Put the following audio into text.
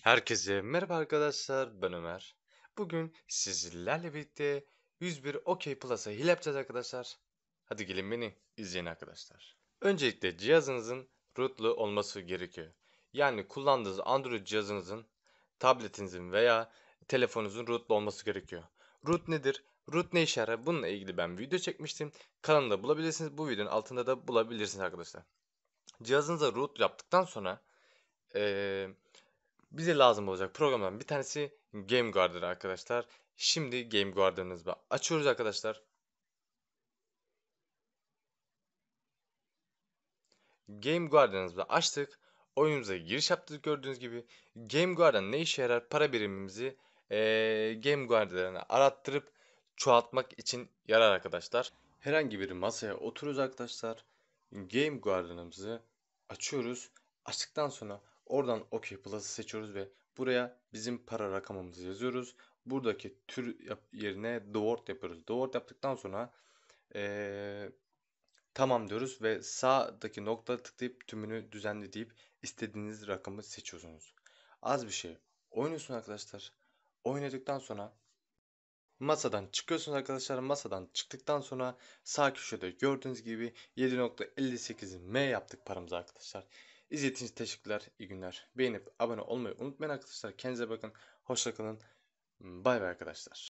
Herkese merhaba arkadaşlar, ben Ömer. Bugün sizlerle birlikte 101 OK Plus'a hile yapacağız arkadaşlar. Hadi gelin beni izleyin arkadaşlar. Öncelikle cihazınızın rootlu olması gerekiyor. Yani kullandığınız Android cihazınızın, tabletinizin veya telefonunuzun rootlu olması gerekiyor. Root nedir? Root ne işe yarar? Bununla ilgili ben video çekmiştim. Kanalımda bulabilirsiniz. Bu videonun altında da bulabilirsiniz arkadaşlar. Cihazınıza root yaptıktan sonra eee bize lazım olacak programdan bir tanesi Game Guardian arkadaşlar. Şimdi Game Guardian'ımızı açıyoruz arkadaşlar. Game Guardian'ımızı açtık. Oyunumuza giriş yaptık gördüğünüz gibi. Game Guardian ne işe yarar? Para birimimizi ee, Game Guardian'a arattırıp çoğaltmak için yarar arkadaşlar. Herhangi bir masaya oturuyoruz arkadaşlar. Game Guardian'ımızı açıyoruz. Açtıktan sonra Oradan OK Plus'ı seçiyoruz ve buraya bizim para rakamımızı yazıyoruz. Buradaki tür yerine Dword yapıyoruz. Dword yaptıktan sonra ee, tamam diyoruz ve sağdaki nokta tıklayıp tümünü düzenli deyip istediğiniz rakamı seçiyorsunuz. Az bir şey oynuyorsun arkadaşlar. Oynadıktan sonra masadan çıkıyorsunuz arkadaşlar. Masadan çıktıktan sonra sağ köşede gördüğünüz gibi 7.58 M yaptık paramızı arkadaşlar. İzlediğiniz için teşekkürler. İyi günler. Beğenip abone olmayı unutmayın arkadaşlar. Kendinize bakın. Hoşçakalın. Bay bay arkadaşlar.